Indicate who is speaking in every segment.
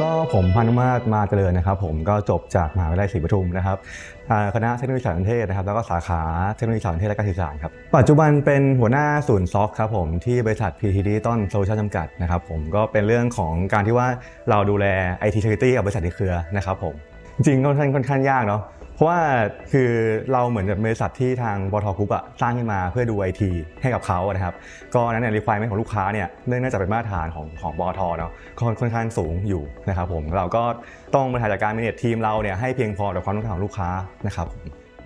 Speaker 1: ก็ผมพานุมาตรมาเจริญนะครับ ผมก็จบจากมหาวิทยาลัยศรีปทุมนะครับคณะเทคโนโลยีสารสนเทศนะครับ แล้วก็สาขาเทคโนโลยีสารสนเทศและการสื่อสารครับ ปัจจุบันเป็นหัวหน้าศูนย์ซอกครับผมที่บริษัท PTD ต้นโซลูชันจำกัดนะครับผมก็เป็นเรื่องของการที่ว่าเราดูแล IT Security กับบริษัทในเครือนะครับผมจริงค่อนข้างค่อนข้างยากเนาะ ราะว่าคือเราเหมือนกับบริษัทที่ทางบทกรุ๊ปอะสร้างขึ้นมาเพื่อดู IT ให้กับเขาอะนะครับก็นั้นเนี่ย requirement ของลูกค้าเนี่ยเนื่องจากเป็นมาตรฐานของของบอทเนาะค่อนข้างสูงอยู่นะครับผมเราก็ต้องบริหารจัดการ manage ทีมเราเนี่ยให้เพียงพอต่อความต้องการของลูกค้านะครับผม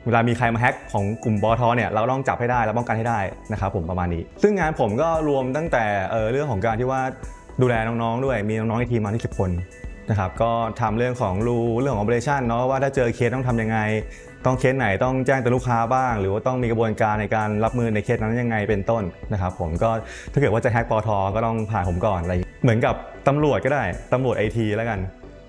Speaker 1: เวลามีใครมาแฮ็กของกลุ่มบอทอเนี่ยเราต้องจับให้ได้และป้องกันให้ได้นะครับผมประมาณนี้ ซึ่งงานผมก็รวมตั้งแต่เอ่อเรื่องของการที่ว่าดูแลน้องๆด้วยมีน้องๆในทีมมาที่10คน นะครับก็ทำเรื่องของรูเรื่องของ operation เนาะว่าถ้าเจอเคสต้องทำยังไง ต้องเคสไหนต้องแจ้งต่อลูกค้าบ้าง หรือว่าต้องมีกระบวนการในการรับมือในเคสนั้นยังไงเป็นต้นนะครับผมก็ถ้าเกิดว่าจะแฮกปอทก็ต้องผ่านผมก่อนอะไรเงี้ยเหมือนกับตำรวจก็ได้ตำรวจไอทีแล้วกัน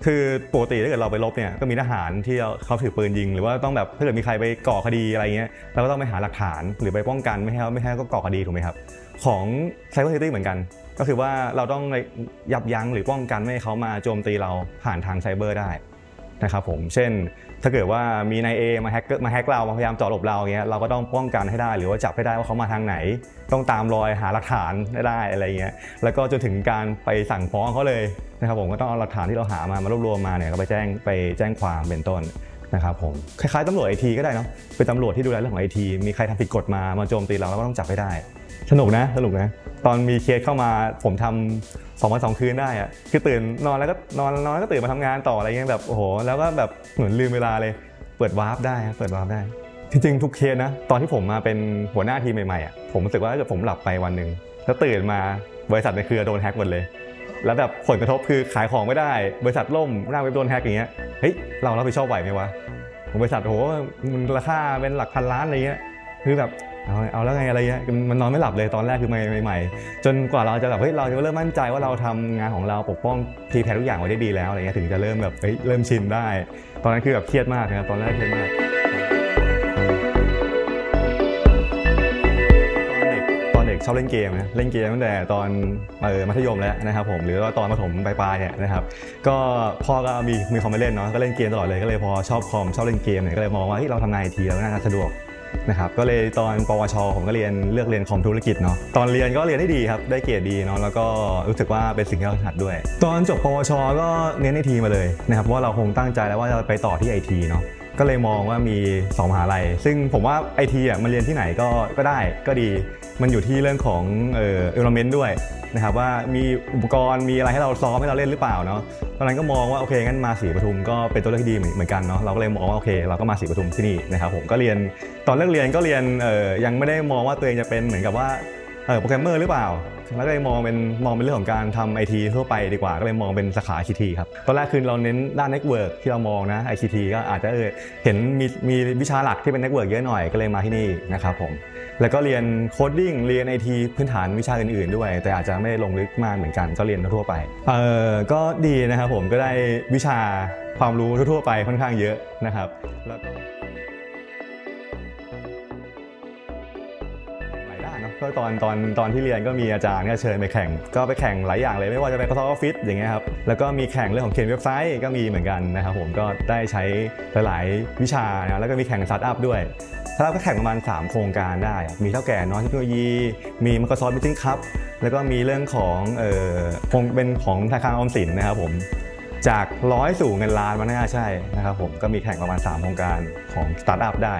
Speaker 1: คือปกติถ้าเกิดเราไปลบเนี่ยก็มีทหารที่เขาถือปืนยิง หรือว่าต้องแบบถ้าเกิดมีใครไปก่อคดีอะไรเงี้ยเราก็ต้องไปหาหลักฐานหรือไปป้องกันไม่ให้เขาไม่ให้เขาก่อคดีถูกไหมครับ ของไซเบอร์เซตี้เหมือนกัน ก็คือว่าเราต้องยับยั้งหรือป้องกันไม่ให้เขามาโจมตีเราผ่านทางไซเบอร์ได้นะครับผมเช่น ถ้าเกิดว่ามีนายเอมาแฮกเกอร์มาแฮกเรามาพยายามเจาะหลบเราอย่างเงี้ยเราก็ต้องป้องกันให้ได้ หรือว่าจับให้ได้ว่าเขามาทางไหน ต้องตามรอยหาหลักฐานได้อะไรเงี้ยแล้วก็จนถึงการไปสั่งฟ้องเขาเลยนะครับผมก็ต้องเอาหลักฐานที่เราหามามารวบรวมมาเนี่ยก็ไปแจ้งไปแจ้งความเป็นต้นนะครับผมคล้ายๆตำรวจไอทีก็ได้เนาะเป็นตำรวจที่ดูแลเรื่องของไอทีมีใครทำผิดกฎมามาโจมตีเราเราก็ต้องจับให้ได้ สนุกนะสนุกนะ ตอนมีเคสเข้ามาผมทำสองวันสองคืนได้อะคือตื่นนอนแล้วก็นอนนอนแล้วก็ตื่นมาทำงานต่ออะไรเงี้ยแบบโอ้โหแล้วก็แบบเหมือนลืมเวลาเลย เปิดวาร์ปได้เปิดวาร์ปได้จริงๆทุกเคสนะตอนที่ผมมาเป็นหัวหน้าทีมใหม่ๆอะผมรู้สึกว่าถ้าเกิดผมหลับไปวันหนึ่งแล้วตื่นมาบริษัทในเครือโดนแฮ็กหมดเลย แล้วแบบผลกระทบคือขายของไม่ได้ บริษัทล่มหน้าเว็บโดนแฮ็กอย่างเงี้ยเฮ้ยเรารับผิดชอบไหวไหมวะบริษัทโอ้โหมันราคาเป็นหลักพันล้านอะไรเงี้ยคือแบบ เอาเอาแล้วไงอะไรเงี้ยมันนอนไม่หลับเลยตอนแรกคือใหม่ๆจนกว่าเราจะแบบเฮ้ยเราจะเริ่มมั่นใจว่าเราทำงานของเราปกป้องทีแพทุกอย่างไว้ได้ดีแล้วอะไรเงี้ยถึงจะเริ่มแบบเฮ้ยเริ่มชินได้ ตอนนั้นคือแบบเครียดมากนะครับตอนแรกเครียดมากตอนเด็กตอนเด็กชอบเล่นเกมนะเล่นเกมตั้งแต่ตอนเออมัธยมแล้วนะครับผมหรือว่าตอนประถมปลายๆเนี่ยนะครับก็พ่อก็มีมีคอมมาเล่นเนาะก็เล่นเกมตลอดเลยก็เลยพอชอบคอมชอบเล่นเกมเนี่ยก็เลยมองว่าเฮ้ยเราทำงานไอทีแล้วน่าจะสะดวก นะครับก็เลยตอนปวชผมก็เรียนเลือกเรียนคอมธุรกิจเนาะตอนเรียนก็เรียนได้ดีครับได้เกรดดีเนาะแล้วก็รู้สึกว่าเป็นสิ่งที่เราถนัดด้วย ตอนจบปวชก็เน้นไอทีมาเลยนะครับว่าเราคงตั้งใจแล้วว่าจะไปต่อที่ไอทีเนาะก็เลยมองว่ามีสองมหาลัย ซึ่งผมว่าไอทีอะมันเรียนที่ไหนก็ก็ได้ก็ดี มันอยู่ที่เรื่องของเอ่อ environment ด้วยนะครับว่ามีอุปกรณ์มีอะไรให้เราซ้อมให้เราเล่นหรือเปล่าเนาะ ตอนนั้นก็มองว่าโอเคงั้นมาศรีปทุมก็เป็นตัวเลือกที่ดีเหมือนกันเนาะเราก็เลยมองว่าโอเค เราก็มาศรีปทุมที่นี่นะครับผมก็เรียนตอนเลิกเรียนก็เรียนยังไม่ได้มองว่าตัวเองจะเป็นเหมือนกับว่าโปรแกรมเมอร์หรือเปล่า แล้วก็เลยมองเป็นมองเป็นเรื่องของการทำไอทีทั่วไปดีกว่าก็เลยมองเป็นสาขา ICT ครับตอนแรกคือเราเน้นด้านเน็ตเวิร์กที่เรามองนะ ICT ก็อาจจะเออเห็นมีมีวิชาหลักที่เป็นเน็ตเวิร์กเยอะหน่อยก็เลยมาที่นี่นะครับผมแล้วก็เรียนโคดดิ้งเรียนไอทีพื้นฐานวิชาอื่นๆ ด้วย แต่อาจจะไม่ได้ลงลึกมากเหมือนกันก็เรียนทั่วไปเออก็ดีนะครับผมก็ได้วิชาความรู้ทั่วๆไปค่อนข้างเยอะนะครับ แล้วก็ ก็ตอนตอนตอนที่เรียนก็มีอาจารย์ก็เชิญไปแข่ง ก็ไปแข่งหลายอย่างเลยไม่ว่าจะเป็น Microsoft Office อย่างเงี้ยครับแล้วก็มีแข่งเรื่องของเขียนเว็บไซต์ก็มีเหมือนกันนะครับผมก็ได้ใช้หลายๆวิชานะแล้วก็มีแข่งสตาร์ทอัพด้วยสตาร์ทอัพก็แข่งประมาณ 3 โครงการได้ มีเท่าแก่น้อยเทคโนโลยี มี Microsoft Meeting Cup แล้วก็มีเรื่องของเอ่อคงเป็นของธนาคารออมสินนะครับผมจากร้อยสู่เงินล้านมันน่าใช่นะครับผมก็มีแข่งประมาณ 3 โครงการของสตาร์ทอัพได้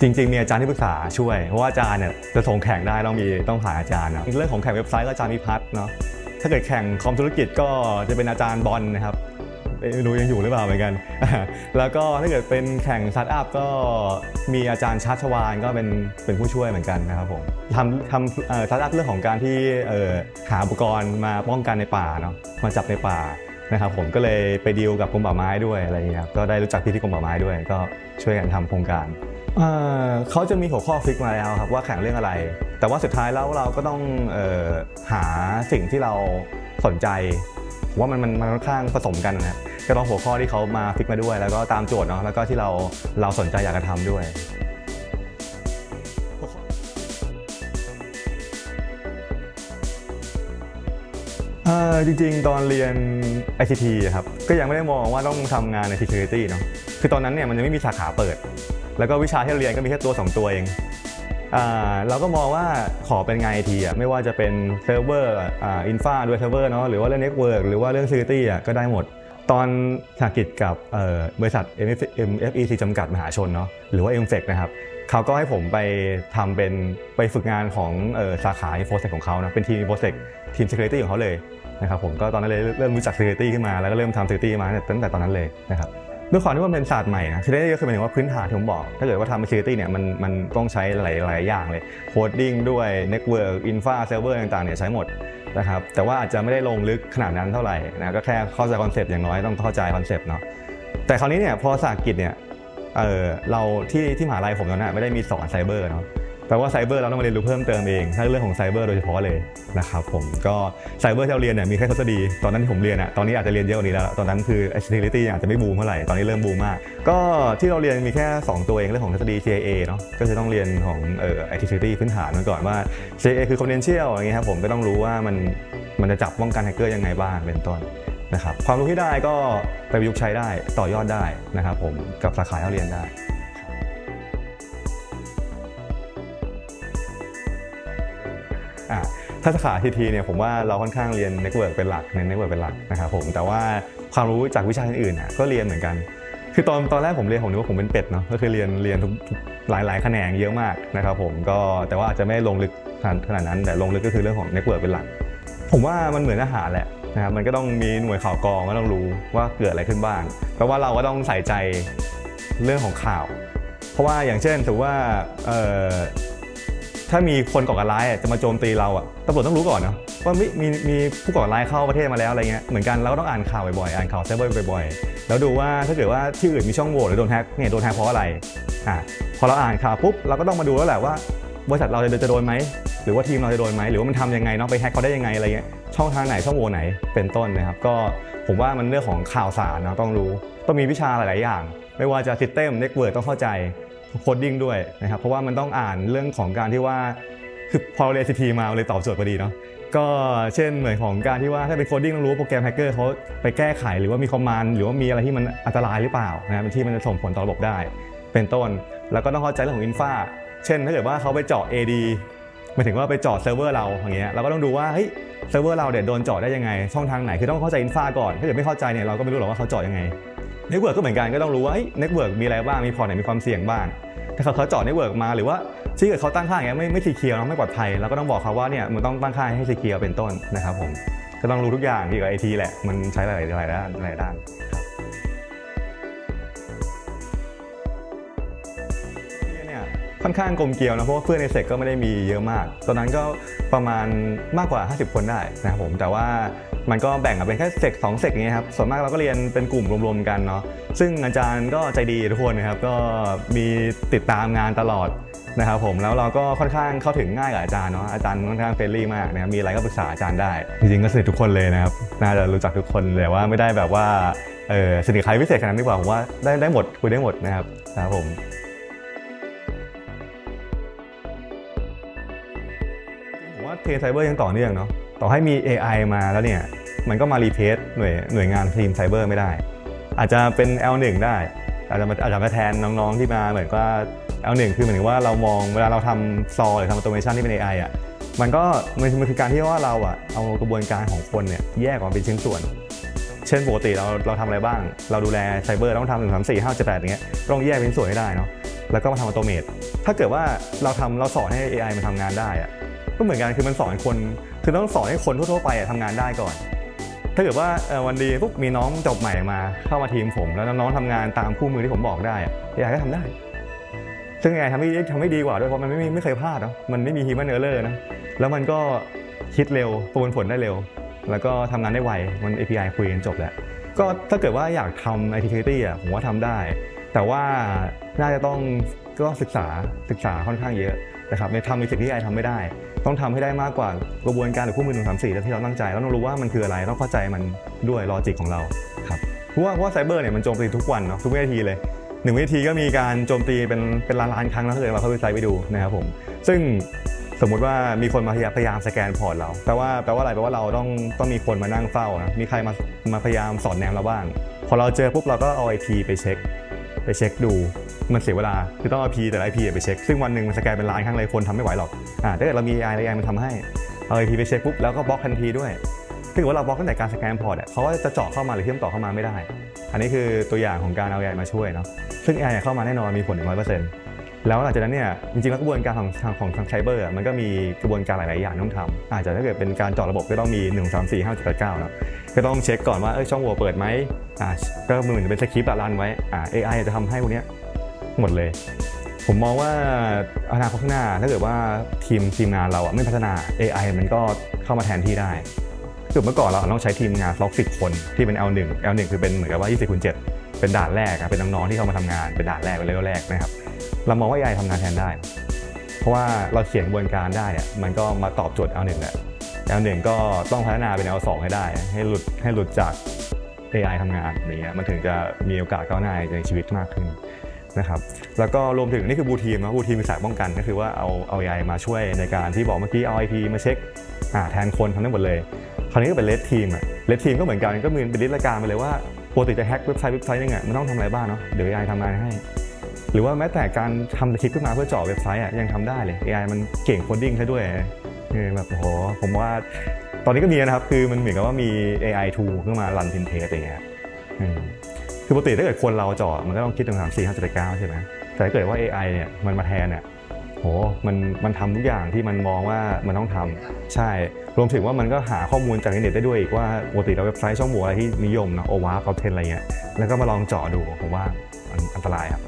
Speaker 1: จริงๆมีอาจารย์ที่ปรึกษาช่วย เพราะว่าอาจารย์เนี่ยจะส่งแข่งได้ต้องมีต้องผ่าอาจารย์นะเรื่องของแข่งเว็บไซต์ก็อาจารย์พิพัฒน์เนาะถ้าเกิดแข่งคอมธุรกิจก็จะเป็นอาจารย์บอลนะครับไม่รู้ยังอยู่หรือเปล่าเหมือนกัน แล้วก็ถ้าเกิดเป็นแข่งสตาร์ทอัพก็มีอาจารย์ชัชวานก็เป็นเป็นผู้ช่วยเหมือนกันนะครับผมทำทำสตาร์ทอัพเรื่องของการที่หาอุปกรณ์มาป้องกันในป่าเนาะมาจับในป่านะครับผมก็เลยไปดีลกับกรมป่าไม้ด้วยอะไรอย่างเงี้ยครับก็ได้รู้จักพี่ที่กรมป่าไม้ด้วย ก็ช่วยกันทำโครงการ เขาจะมีหัวข้อฟิกมาแล้วครับว่าแข่งเรื่องอะไร แต่ว่าสุดท้ายแล้วเราก็ต้องออหาสิ่งที่เราสนใจ ว่ามันมันมันค่อนข้างผสมกันนะครับก็ต้องหัวข้อที่เขามาฟิกมาด้วย แล้วก็ตามโจทย์เนาะแล้วก็ที่เราเราสนใจอยากจะทำด้วยจริงๆ ตอนเรียน ICT ครับก็ยังไม่ได้มองว่าต้องทำงานใน security เนาะคือตอนนั้นเนี่ยมันยังไม่มีสาขาเปิด แล้วก็วิชาที่เราเรียนก็มีแค่ตัว 2 ตัวเองเราก็มองว่าขอเป็นไงาน IT อะไม่ว่าจะเป็นเซิร์ฟเวอร์อินฟาด้วยเซิร์ฟเวอร์เนาะหรือว่าเรื่อง network หรือว่าเรื่อง security อะก็ได้หมด ตอนสากิจกับบริษัท MFEC จำกัดมหาชนเนาะหรือว่า m f e c นะครับเขาก็ให้ผมไปทำเป็นไปฝึกงานของออสาขา InfoSec ของเขานะเป็นทีม InfoSec ทีม Security ของเขาเลยนะครับผมก็ตอนนั้นเลยเริ่มรู้จัก Security ขึ้นมาแล้วก็เริ่มทำ Security มาตั้งแต่ตอนนั้นเลยนะครับ ด้วยความที่มันเป็นศาสตร์ใหม่นะ Security ก็คือหมายถึงว่าพื้นฐานที่ผมบอก ถ้าเกิดว่าทำ Security เนี่ยมันมันต้องใช้หลายหลายอย่างเลย Coding ด้วย Network Infra Server ต่างๆเนี่ยใช้หมดนะครับแต่ว่าอาจจะไม่ได้ลงลึกขนาดนั้นเท่าไหร่นะก็แค่เข้าใจคอนเซปต์อย่างน้อยต้องเข้าใจคอนเซปต์เนาะแต่คราวนี้เนี่ยพอศาสตร์กิจเนี่ยเออเราที่ที่มหาลัยผมตอนนั้นไม่ได้มีสอนไซเบอร์เนาะ แปลว่าไซเบอร์เราต้องมาเรียนรู้เพิ่มเติมเองถ้าเรื่องของไซเบอร์โดยเฉพาะเลยนะครับผมก็ไซเบอร์ที่เราเรียนเนี่ยมีแค่ทฤษฎีตอนนั้นที่ผมเรียนอะตอนนี้อาจจะเรียนเยอะกว่านี้แล้ว ตอนนั้นคือ security อาจจะไม่บูมเท่าไหร่ตอนนี้เริ่มบูมมาก ก็ที่เราเรียนมีแค่ 2 ตัวเองเรื่องของทฤษฎี CIA เนาะก็คือต้องเรียนของเอ่อ IT security พื้นฐานมาก่อนว่า CIA คือ confidential อย่างเงี้ยครับผมก็ต้องรู้ว่ามันมันจะจับป้องกันแฮกเกอร์ยังไงบ้างเป็นต้นนะครับความรู้ที่ได้ก็ไปประยุกต์ใช้ได้ต่อยอดได้นะครับผมกับสาขาที่เราเรียนได้ ถ้าสาขาทีทีเนี่ยผมว่าเราค่อนข้างเรียนเน็ตเวิร์กเป็นหลักเน้นเน็ตเวิร์กเป็นหลักนะครับผมแต่ว่าความรู้จากวิชาอื่นๆอะก็เรียนเหมือนกัน คือตอนตอนแรกผมเรียนผมนึกว่าผมเป็นเป็ดเนาะก็คือเรียนเรียนทุกหลายหลายแขนงเยอะมากนะครับผมก็แต่ว่าอาจจะไม่ลงลึกขนาดนั้นแต่ลงลึกก็คือเรื่องของเน็ตเวิร์กเป็นหลัก ผมว่ามันเหมือนทหารแหละนะครับมันก็ต้องมีหน่วยข่าวกรองก็ต้องรู้ว่าเกิดอะไรขึ้นบ้างแปลว่าเราก็ต้องใส่ใจเรื่องของข่าว เพราะว่าอย่างเช่นถือว่าเออ ถ้ามีคนก่อการร้ายจะมาโจมตีเราอะตำรวจต้องรู้ก่อนเนาะว่ามีมีมีผู้ก่อการร้ายเข้าประเทศมาแล้วอะไรเงี้ยเหมือนกันเราก็ต้องอ่านข่าวบ่อยๆอ่านข่าวไซเบอร์บ่อยๆ แล้วดูว่าถ้าเกิดว่าที่อื่นมีช่องโหว่หรือโดนแฮกเนี่ยโดนแฮกเพราะอะไรอะพอเราอ่านข่าวปุ๊บเราก็ต้องมาดูแล้วแหละว่าบริษัทเราจะจะโดนไหมหรือว่าทีมเราจะโดนไหมหรือว่ามันทำยังไงเนาะไปแฮกเขาได้ยังไงอะไรเงี้ยช่องทางไหนช่องโหว่ไหนเป็นต้นนะครับก็ผมว่ามันเรื่องของข่าวสารเนาะต้องรู้ต้องมีวิชาหลาย ๆ อย่าง ไม่ว่าจะ System Network ต้องเข้าใจ โคดดิ้งด้วยนะครับเพราะว่ามันต้องอ่านเรื่องของการที่ว่าคือพอเราเรียน CT มาเลยตอบโจทย์พอดีเนาะก็เช่นเหมือนของการที่ว่าถ้าเป็นโคดดิ้งต้องรู้โปรแกรมแฮกเกอร์เขาไปแก้ไขหรือว่ามีคอมมานด์หรือว่ามีอะไรที่มันอันตรายหรือเปล่านะที่มันจะส่งผลต่อระบบได้ เป็นต้น แล้วก็ต้องเข้าใจเรื่องของอินฟาเช่นถ้าเกิดว่าเขาไปเจาะ AD หมายถึงว่าไปเจาะเซิร์ฟเวอร์เราอย่างเงี้ยเราก็ต้องดูว่าเฮ้ยเซิร์ฟเวอร์เราเดี๋ยโดนเจาะได้ยังไงช่องทางไหนคือต้องเข้าใจอินฟาก่อนถ้าเกิดไม่เข้าใจเนี่ยเราก็ไม่รู้หรอกว่าเขาเจาะยังไง เน็ตเวิร์กก็เหมือนกันก็ต้องรู้ว่าเน็ตเวิร์กมีอะไรบ้างมีพอไหนมีความเสี่ยงบ้าง ถ้าเขาเขาจาะเน็ตเวิร์กมาหรือว่าที่เกิดเขาตั้งค่าอย่างเงี้ยไม่ไม่ซีเคียวไม่ปลอดภัยเราก็ต้องบอกเขาว่าเนี่ยมันต้องตั้งค่าให้ซีเคียวเป็นต้นนะครับผมก็ต้องรู้ทุกอย่างเกี่ยวกับไอทีแหละมันใช้หลายหลายด้านหลายด้านเนี่ยค่อนข้างกลมเกลียวนะเพราะว่าเพื่อนในเซกก็ไม่ได้มีเยอะมาก ตอนนั้นก็ประมาณมากกว่า 50 คนได้นะครับผมแต่ว่า มันก็แบ่งออกเป็นแค่เซกสองเซกอย่างเงี้ยครับส่วนมากเราก็เรียนเป็นกลุ่มรวมๆกันเนาะซึ่งอาจารย์ก็ใจดีทุกคนนะครับก็มีติดตามงานตลอดนะครับผมแล้วเราก็ค่อนข้างเข้าถึงง่ายกับอาจารย์เนาะอาจารย์ค่อนข้างเฟรนลี่มากนะครับมีอะไรก็ปรึกษาอาจารย์ได้ จริงๆก็สนิททุกคนเลยนะครับน่าจะรู้จักทุกคนเลยว่าไม่ได้แบบว่าเออสนิทใครพิเศษขนาดนั้ดีกว่าผมว่าได้ได้หมดคุยได้หมดนะครับครับผมผมว่าเทรนไซเบอร์ยังต่อเนื่องเนาะ ต่อให้มี AI มาแล้วเนี่ย มันก็มารีเพสหน่วยหน่วยงานทีมไซเบอร์ไม่ได้ อาจจะเป็น L1 ได้อาจจะมาอาจจะมาแทนน้องๆที่มาเหมือนว่า L1 คือเหมือนว่าเรามองเวลาเราทำซอหรือทำออโตเมชันที่เป็น AI อะมันก็มันมันคือการที่ว่าเราอะเอากระบวนการของคนเนี่ยแยกออกมาเป็นชิ้นส่วน เช่นปกติเราเราทำอะไรบ้าง เราดูแลไซเบอร์ต้องทำหนึ่งสามสี่ห้าเจ็ดแปดอย่างเงี้ยต้องแยกเป็นส่วนให้ได้เนาะแล้วก็มาทำออโตเมตถ้าเกิดว่าเราทำเราสอนให้ AI มันทำงานได้อะก็เหมือนกันคือมันสอนคน คือต้องสอนให้คนทั่วๆไปอะทำงานได้ก่อน ถ้าเกิดว่าวันดีปุ๊บมีน้องจบใหม่มาเข้ามาทีมผม แล้วน้องๆทำงานตามคู่มือที่ผมบอกได้อะ AI ก็ทำได้ ซึ่ง AI ทำให้ทำให้ดีกว่าด้วยเพราะมันไม่ไม่เคยพลาดเนาะมันไม่มี human error นะแล้วมันก็คิดเร็วประมวลผลได้เร็ว แล้วก็ทำงานได้ไวมัน API คุยกันจบแล้วก็ถ้าเกิดว่าอยากทำ IT security อะผมว่าทำได้ แต่ว่าน่าจะต้องก็ต้องศึกษาศึกษาค่อนข้างเยอะนะครับในทำในสิ่งที่ AI ทำไม่ได้ ต้องทำให้ได้มากกว่ากระบวนการหรือคู่มือหนึ่งสามสี่ที่เราตั้งใจแล้วต้องรู้ว่ามันคืออะไรต้องเข้าใจมันด้วยลอจิกของเราครับเพราะว่าเพราะว่าไซเบอร์เนี่ยมันโจมตีทุกวันเนาะทุกวินาทีเลยหนึ่งวินาทีก็มีการโจมตีเป็นเป็นล้านล้านครั้งแล้วถ้าเกิดเราเข้าไปไซต์ไปดูนะครับผมซึ่งสมมุติว่ามีคนมาพยายามยามสแกนพอร์ตเราแปลว่าแปลว่าอะไรแปลว่าเราต้องต้องมีคนมานั่งเฝ้านะมีใครมามาพยายามสอดแนมเราบ้าง พอเราเจอปุ๊บเราก็เอา IP ไปเช็ค ไปเช็คดูมันเสียเวลาคือต้องเอา IP แต่ละ IP ไปเช็ค ซึ่งวันหนึ่งมันสแกนเป็นล้านครั้งเลยคนทำไม่ไหวหรอกอ่าถ้าเกิดเรามี AI แล้ว AI มันทำให้เอา IP ไปเช็คปุ๊บแล้วก็บล็อกทันทีด้วยถ้าเกิดว่าเราบล็อกตั้งแต่การสแกนพอร์ตเขาก็จะเจาะเข้ามาหรือเชื่อมต่อเข้ามาไม่ได้ อันนี้คือตัวอย่างของการเอา AI มาช่วยเนาะซึ่ง AI เข้ามาแน่นอนมีผล100% แล้วหลังจากนั้นเนี่ยจริงๆแล้วกระบวนการของทางของทางไซเบอร์มันก็มีกระบวนการหลาย ๆ อย่างต้องทำอาจจะถ้าเกิดเป็นการจาะระบบก็ต้องมี 1 3 4 5 7 8 9เนาะก็ต้องเช็คก่อนว่าเอ้ยช่องโหว่เปิดไหมอ่าก็เหมือนเป็นสคริปต์อะรันไว้อ่า AI จะทำให้พวกเนี้ยหมดเลย ผมมองว่าอนาคตข้างหน้าถ้าเกิดว่าทีมทีมงานเราอะไม่พัฒนา AI มันก็เข้ามาแทนที่ได้คือเมื่อก่อนเราต้องใช้ทีมงานล็อก10คนที่เป็น L1 L1 คือเป็นเหมือนกับว่า20คูณ7เป็นด่านแรกอะเป็นน้อง ๆ ที่เข้ามาทำงานเป็นด่านแรกเป็นเลเวลแรกนะครับ เรามองว่า AI ทำงานแทนได้ เพราะว่าเราเขียนกระบวนการได้อะมันก็มาตอบโจทย์ L1 แหละ L1 ก็ต้องพัฒนาเป็น L2 ให้ได้ ให้หลุดให้หลุดจาก AI ทำงานอย่างเงี้ยมันถึงจะมีโอกาสก้าวหน้าในชีวิตมากขึ้นนะครับแล้วก็รวมถึงนี่คือบูทีมนะบูทีมคือสายป้องกันก็คือว่าเอาเอา AI มาช่วยในการที่บอกเมื่อกี้เอา IP มาเช็คแทนคนทำได้หมดเลย คราวนี้ก็เป็นเลดทีมอะเลดทีมก็เหมือนกันก็มีเป็นลิสต์รายการไปเลยว่าปกติจะแฮ็กเว็บไซต์เว็บไซต์นึงอะมันต้องทำอะไรบ้างเนาะเดี๋ยว AI ทำงานให้ หรือว่าแม้แต่การทำคริปขึ้นมาเพื่อเจาะเว็บไซต์อะยังทำได้เลย AI มันเก่งโคดดิ้งใช่ด้วยเออแบบโอ้โหผมว่าตอนนี้ก็มีนะครับ คือมันเหมือนกับว่ามี AI tool ขึ้นมารันพินเทสอย่างเงี้ยคือปกติถ้าเกิดคนเราเจาะมันก็ต้องคิดถึงสามสี่ห้าเจ็ดเก้าใช่ไหมแต่ถ้าเกิดว่า AI เนี่ยมันมาแทนเนี่ยโหมันมันทำทุกอย่างที่มันมองว่ามันต้องทำใช่ รวมถึงว่ามันก็หาข้อมูลจากอินเทอร์เน็ตได้ด้วยอีกว่าปกติแล้วเว็บไซต์ช่องโหว่อะไรที่นิยมนะโอวาร์คอเทนอะไรเงี้ยแล้วก็มาลองเจาะดูผมว่าอันตรายครับ